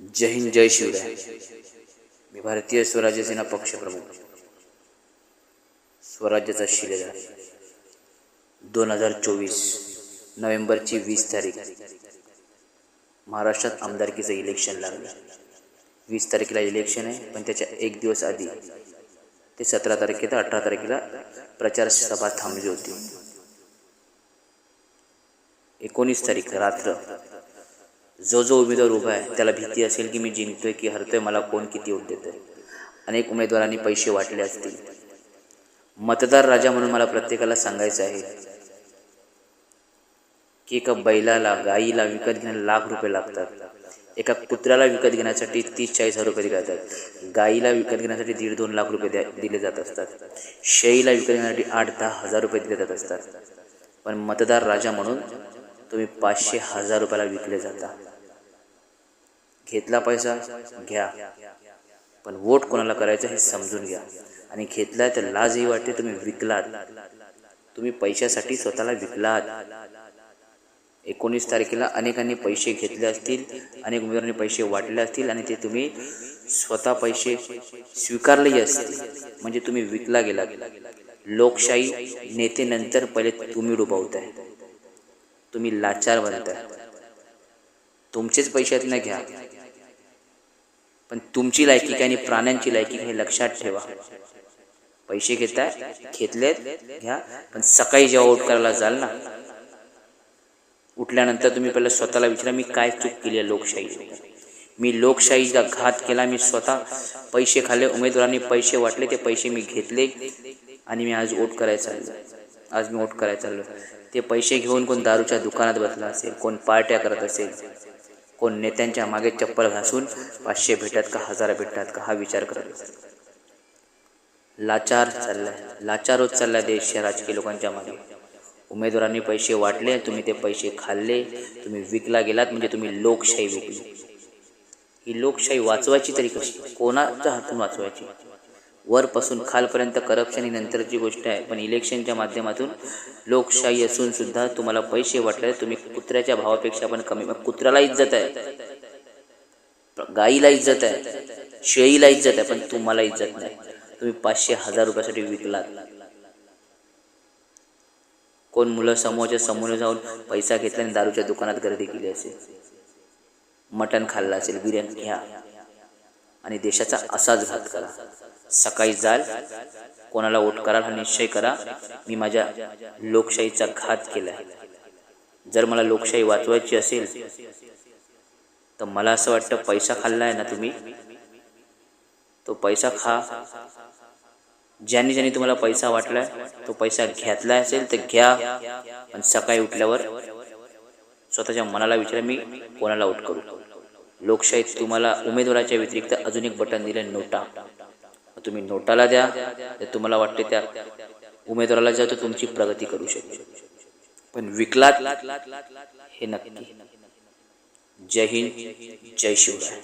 जय हिंद जय शिवराय. मी भारतीय स्वराज्य सेना पक्षप्रमुख स्वराज्याचा शिलेदार. दोन हजार चोवीस नोव्हेंबरची वीस तारीख. महाराष्ट्रात आमदारकीचं इलेक्शन लागलं. वीस तारखेला इलेक्शन आहे पण त्याच्या एक दिवस आधी. ते सतरा तारखेला अठरा तारखेला प्रचार सभा थांबली होती. एकोणीस तारीख रात्र. जो जो उमेदवार उभा आहे त्याला भीती असेल की मी जिंकतोय की हरतोय मला कोण किती वोट देतोय? अनेक उमेदवारांनी पैसे वाटले असतील. मतदार राजा म्हणून मला प्रत्येकाला सांगायचं आहे की एका बैलाला गाईला विकत घेण्याला लाख रुपये लागतात. एका कुत्र्याला विकत घेण्यासाठी तीस चाळीस हजार रुपये दिले जातात गाईला विकत घेण्यासाठी दीड दोन लाख रुपये द्या दिले जात असतात. शेळीला विकत घेण्यासाठी आठ दहा हजार रुपये दिले जात असतात. पण मतदार राजा म्हणून तुम्ही पाचशे हजार रुपयाला विकले जाता. घेतला पैसा घ्या. पण वोट कोणाला करायचं हे समजून घ्या. आणि घेतलाय तर लाजही वाटते तुम्ही विकलात. तुम्ही पैशासाठी स्वतःला विकलात. एकोणीस तारखेला अनेकांनी पैसे घेतले असतील अनेक उमेदवारांनी पैसे वाटले असतील आणि ते तुम्ही स्वतः पैसे स्वीकारलेही असतील. म्हणजे तुम्ही विकला गेला लोकशाही नेते नंतर पहिले तुम्ही डुबावताय तुम्ही लाचार बनताय. तुमचेच पैशात न घ्या. पण तुमची लायकी आणि प्राण्यांची लायकी हे लक्षात ठेवा. पैसे घेताय घेतलेत घ्या पण सकाळी जेव्हा वोट करायला जाल ना उठल्यानंतर तुम्ही पहिलं स्वतःला विचारा मी काय चूक केली आहे लोकशाही मी लोकशाहीचा घात केला मी स्वतः पैसे खाल्ले उमेदवारांनी पैसे वाटले ते पैसे मी घेतले आणि मी आज वोट करायचा आज मी वोट करायला चाललो ते पैसे घेऊन कोण दारूच्या दुकानात बसला असेल कोण पार्ट्या करत असेल कोण नेत्यांच्या मागे चप्पल घासून पाचशे भेटतात का हजार भेटतात का हा विचार करत असेल. लाचार चाललाय. लाचार होत चालला देश या राजकीय लोकांच्या मागे. उमेदवारांनी पैसे वाटले तुम्ही ते पैसे खाल्ले तुम्ही विकला गेलात म्हणजे तुम्ही लोकशाही विकली. ही लोकशाही वाचवायची तरी कशी? कोणाच्या हातून वाचवायची? वरपासून खालपर्यंत करप्शन ही नंतरची गोष्ट आहे. पण इलेक्शनच्या माध्यमातून लोकशाही असून सुद्धा तुम्हाला पैसे वाटले तुम्ही कुत्र्याच्या भावापेक्षा पण कमी. कुत्र्याला इज्जत आहे. गाईला इज्जत आहे. शेळीला इज्जत आहे. पण तुम्हाला इज्जत नाही. तुम्ही पाचशे हजार रुपयासाठी विकलात. कोण मुलं समोरच्या समोर जाऊन पैसा घेतला आणि दारूच्या दुकानात गर्दी केली असेल. मटण खाल्लं असेल. बिर्याणी घ्या. आणि देशाचा असाच घात करा. सकाळी जाल कोणाला वोट कराल हा निश्चय करा. मी माझ्या लोकशाहीचा घात केला आहे. जर मला लोकशाही वाचवायची असेल तर मला असं वाटतं पैसा खाल्ला आहे ना तुम्ही. तो पैसा खा. ज्यांनी ज्यांनी तुम्हाला पैसा वाटलाय तो पैसा घेतला असेल तर घ्या. आणि सकाळी उठल्यावर स्वतःच्या मनाला विचारा मी कोणाला उठ करू? लोकशाहीत तुम्हाला उमेदवाराच्या व्यतिरिक्त अजून एक बटन दिलं नोटा. तुम्ही नोटाला द्या तर तुम्हाला वाटते त्या उमेदवाराला द्या तर तुमची प्रगती करू शकतो. पण विकलात हे नक्की. जय हिंद जय शिवराय.